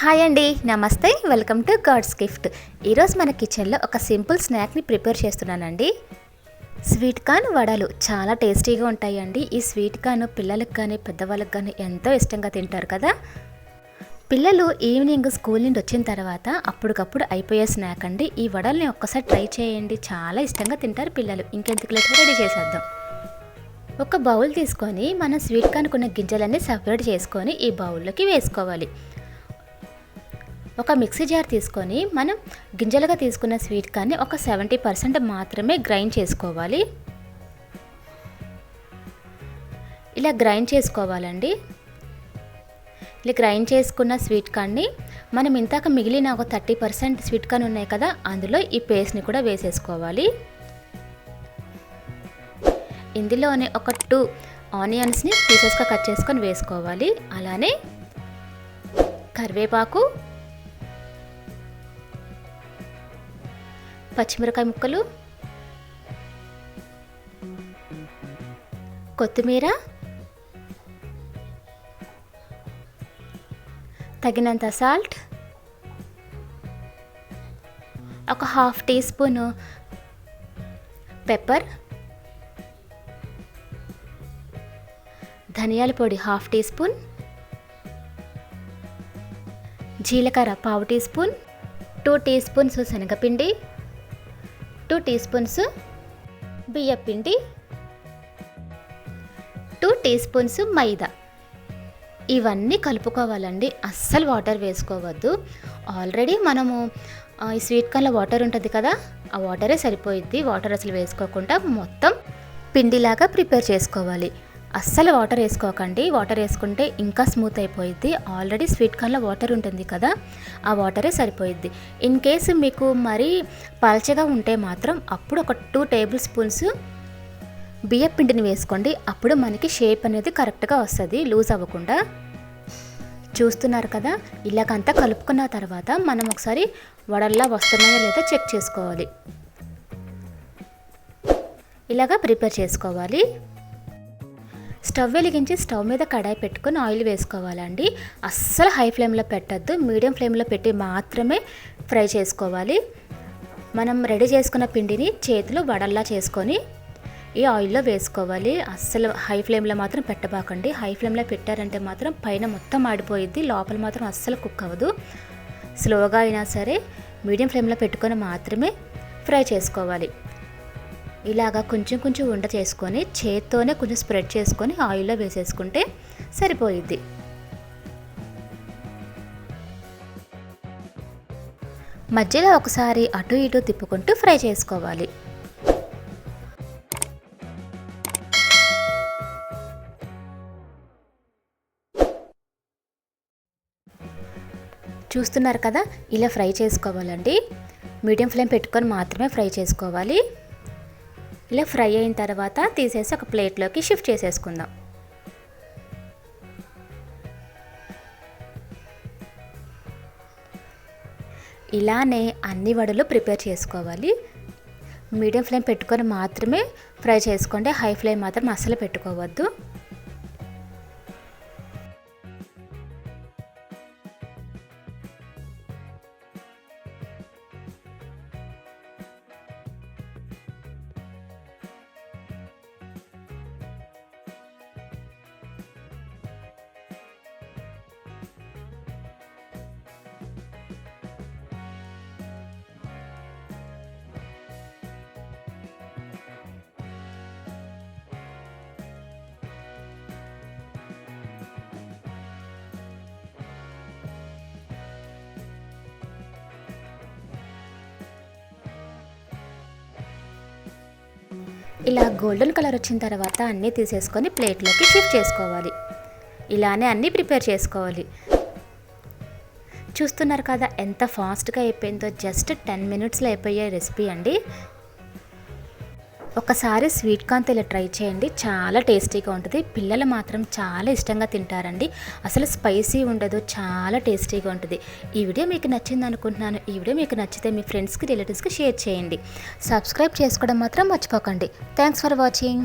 Hi అండి నమస్తే welcome to God's gift. ఈరోజు మన కిచెన్లో ఒక సింపుల్ స్నాక్ని ప్రిపేర్ చేస్తున్నానండి. స్వీట్ కార్న్ వడలు చాలా టేస్టీగా ఉంటాయండి. ఈ స్వీట్ కార్న్ పిల్లలకు కానీ పెద్దవాళ్ళకి కానీ ఎంతో ఇష్టంగా తింటారు కదా. పిల్లలు ఈవినింగ్ స్కూల్ నుండి వచ్చిన తర్వాత అప్పటికప్పుడు అయిపోయే స్నాక్ అండి. ఈ వడల్ని ఒక్కసారి ట్రై చేయండి. చాలా ఇష్టంగా తింటారు పిల్లలు. ఇంకెందుకు లేట్? రెడీ చేసేద్దాం. ఒక బౌల్ తీసుకొని మనం స్వీట్ కార్న్కున్న గింజలన్నీ సపరేట్ చేసుకొని ఈ బౌల్లోకి వేసుకోవాలి. ఒక మిక్సీ జార్ తీసుకొని మనం గింజలుగా తీసుకున్న స్వీట్ కానీ ఒక సెవెంటీ పర్సెంట్ మాత్రమే గ్రైండ్ చేసుకోవాలి. ఇలా గ్రైండ్ చేసుకోవాలండి. ఇలా గ్రైండ్ చేసుకున్న స్వీట్ కాన్ని మనం ఇంతాక మిగిలిన ఒక థర్టీ పర్సెంట్ స్వీట్ కాన్ ఉన్నాయి కదా అందులో ఈ పేస్ట్ని కూడా వేసేసుకోవాలి. ఇందులోనే ఒక టూ ఆనియన్స్ని పీసెస్గా కట్ చేసుకొని వేసుకోవాలి. అలానే కరివేపాకు పచ్చిమిరకాయ ముక్కలు కొత్తిమీర తగినంత సాల్ట్ ఒక హాఫ్ టీ స్పూన్ పెప్పర్ ధనియాల పొడి హాఫ్ టీ స్పూన్ జీలకర్ర పావు teaspoon two teaspoons శనగపిండి టూ టీ స్పూన్స్ బియ్యపిండి టూ టీ స్పూన్స్ మైదా. ఇవన్నీ కలుపుకోవాలండి. అస్సలు వాటర్ వేసుకోవద్దు. ఆల్రెడీ మనము ఈ స్వీట్ కార్న్లో వాటర్ ఉంటుంది కదా ఆ వాటరే సరిపోయిద్ది. వాటర్ అసలు వేసుకోకుండా మొత్తం పిండిలాగా ప్రిపేర్ చేసుకోవాలి. అస్సలు వాటర్ వేసుకోకండి. వాటర్ వేసుకుంటే ఇంకా స్మూత్ అయిపోయిద్ది. ఆల్రెడీ స్వీట్ కార్న్లో వాటర్ ఉంటుంది కదా ఆ వాటరే సరిపోయిద్ది. ఇన్ కేసు మీకు మరీ పల్చగా ఉంటే మాత్రం అప్పుడు ఒక టూ టేబుల్ స్పూన్స్ బియ్యం పిండిని వేసుకోండి. అప్పుడు మనకి షేప్ అనేది కరెక్ట్గా వస్తుంది లూజ్ అవ్వకుండా. చూస్తున్నారు కదా ఇలాగంతా కలుపుకున్న తర్వాత మనం ఒకసారి వడల్లా వస్తున్నాయో లేదో చెక్ చేసుకోవాలి. ఇలాగా ప్రిపేర్ చేసుకోవాలి. స్టవ్ వెలిగించి స్టవ్ మీద కడాయి పెట్టుకొని ఆయిల్ వేసుకోవాలండి. అస్సలు హై ఫ్లేమ్లో పెట్టద్దు. మీడియం ఫ్లేమ్లో పెట్టి మాత్రమే ఫ్రై చేసుకోవాలి. మనం రెడీ చేసుకున్న పిండిని చేతిలో వడల్లా చేసుకొని ఈ ఆయిల్లో వేసుకోవాలి. అస్సలు హై ఫ్లేమ్లో మాత్రం పెట్టబాకండి. హై ఫ్లేమ్లో పెట్టారంటే మాత్రం పైన మొత్తం ఆడిపోయిద్ది. లోపల మాత్రం అస్సలు కుక్ అవ్వదు. స్లోగా అయినా సరే మీడియం ఫ్లేమ్లో పెట్టుకొని మాత్రమే ఫ్రై చేసుకోవాలి. ఇలాగా కొంచెం కొంచెం ఉండ చేసుకొని చేత్తోనే కొంచెం స్ప్రెడ్ చేసుకొని ఆయిల్లో వేసేసుకుంటే సరిపోయిద్ది. మధ్యలో ఒకసారి అటు ఇటు తిప్పుకుంటూ ఫ్రై చేసుకోవాలి. చూస్తున్నారు కదా ఇలా ఫ్రై చేసుకోవాలండి. మీడియం ఫ్లేమ్ పెట్టుకొని మాత్రమే ఫ్రై చేసుకోవాలి. ఇలా ఫ్రై అయిన తర్వాత తీసేసి ఒక ప్లేట్లోకి షిఫ్ట్ చేసేసుకుందాం. ఇలానే అన్ని వడలు ప్రిపేర్ చేసుకోవాలి. మీడియం ఫ్లేమ్ పెట్టుకొని మాత్రమే ఫ్రై చేసుకోండి హై ఫ్లేమ్ మాత్రం అస్సలు పెట్టుకోవద్దు. ఇలా గోల్డెన్ కలర్ వచ్చిన తర్వాత అన్నీ తీసేసుకొని ప్లేట్లోకి షిఫ్ట్ చేసుకోవాలి. ఇలానే అన్నీ ప్రిపేర్ చేసుకోవాలి. చూస్తున్నారు కదా ఎంత ఫాస్ట్గా అయిపోయిందో జస్ట్ టెన్ మినిట్స్లో అయిపోయే రెసిపీ అండి. ఒకసారి స్వీట్ కార్న్తో ఇలా ట్రై చేయండి. చాలా టేస్టీగా ఉంటుంది. పిల్లలు మాత్రం చాలా ఇష్టంగా తింటారండి. అసలు స్పైసీ ఉండదు చాలా టేస్టీగా ఉంటుంది. ఈ వీడియో మీకు నచ్చింది అనుకుంటున్నాను. ఈ వీడియో మీకు నచ్చితే మీ ఫ్రెండ్స్కి రిలేటివ్స్కి షేర్ చేయండి. సబ్స్క్రైబ్ చేసుకోవడం మాత్రం మర్చిపోకండి. Thanks for watching.